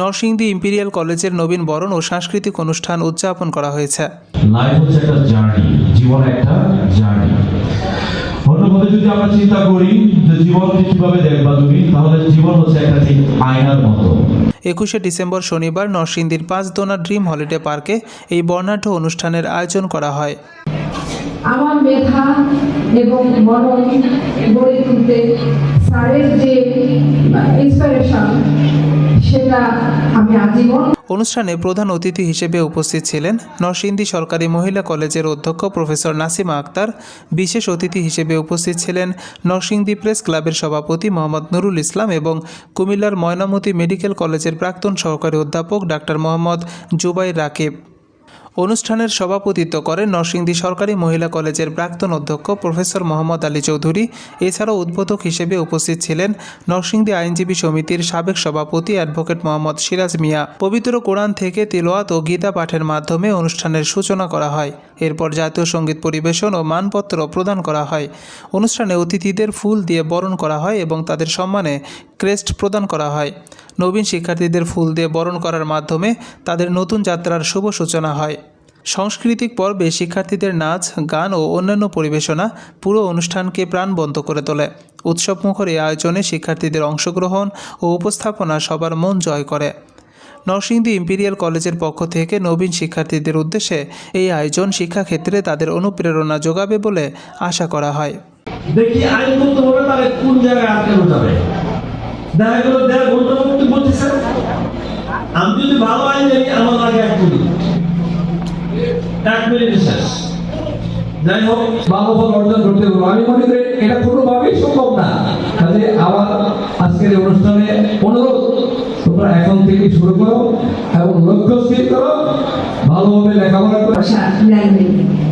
Narsingdi imperial কলেজের নবীন বরণ ও সাংস্কৃতিক অনুষ্ঠান উদযাপন করা হয়েছে। লাইফ হচ্ছে একটা জার্নি জীবন একটা জার্নি অন্যভাবে যদি আমরা চিন্তা করি যে জীবনকে কীভাবে দেখবা তুমি তাহলে জীবন হচ্ছে একটা ঠিক আয়নার মতো। একুশে ডিসেম্বর শনিবার নরসিংদীর পাঁচদোনা ড্রিম হলিডে পার্কে এই বর্ণাঢ্য অনুষ্ঠানের আয়োজন করা হয়। আমার মেধা এবং মনন গড়ে তুলতে অনুষ্ঠানে প্রধান অতিথি হিসেবে উপস্থিত ছিলেন নরসিংদী সরকারি মহিলা কলেজের অধ্যক্ষ প্রফেসর নাসিমা আক্তার। বিশেষ অতিথি হিসেবে উপস্থিত ছিলেন নরসিংদী প্রেস ক্লাবের সভাপতি মোহাম্মদ নুরুল ইসলাম এবং কুমিল্লার ময়নামতি মেডিকেল কলেজের প্রাক্তন সহকারী অধ্যাপক ডাক্তার মোহাম্মদ জুবাই রাকিব। অনুষ্ঠানের সভাপতিত্ব করেন নরসিংদী সরকারি মহিলা কলেজের প্রাক্তন অধ্যক্ষ প্রফেসর মোহাম্মদ আলী চৌধুরী। এছাড়াও উদ্বোধক হিসেবে উপস্থিত ছিলেন নরসিংদী আইনজীবী সমিতির সাবেক সভাপতি অ্যাডভোকেট মোহাম্মদ সিরাজ মিয়া। পবিত্র কোরআন থেকে তেলোয়াত ও গীতা পাঠের মাধ্যমে অনুষ্ঠানের সূচনা করা হয়। এরপর জাতীয় সংগীত পরিবেশন ও মানপত্র প্রদান করা হয়। অনুষ্ঠানে অতিথিদের ফুল দিয়ে বরণ করা হয় এবং তাদের সম্মানে ক্রেস্ট প্রদান করা হয়। নবীন শিক্ষার্থীদের ফুল দিয়ে বরণ করার মাধ্যমে তাদের নতুন যাত্রার শুভ সূচনা হয়। সাংস্কৃতিক পর্বে শিক্ষার্থীদের নাচ, গান ও অন্যান্য পরিবেশনা পুরো অনুষ্ঠানকে প্রাণবন্ত করে তোলে। উৎসবমুখর এই আয়োজনে শিক্ষার্থীদের অংশগ্রহণ ও উপস্থাপনা সবার মন জয় করে। নরসিংদী ইম্পেরিয়াল কলেজের পক্ষ থেকে নবীন শিক্ষার্থীদের উদ্দেশ্যে এই আয়োজন শিক্ষাক্ষেত্রে তাদের অনুপ্রেরণা যোগাবে বলে আশা করা হয়। দেখি আইন করতে হবে, তাহলে কোন জায়গায় যাবে দেখা গেল আমি যদি ভালো আইন জানি আমার লাগে এক এক মিনিট শেষ যাই হোক ভালো ফল অর্জন করতে পারব আমি মনে করি এটা কোনোভাবেই তোমরা এখন থেকে শুরু করো এবং লক্ষ্য স্থির করো। ভালোভাবে লেখাপড়া করো। ল্যাঙ্গুয়েজ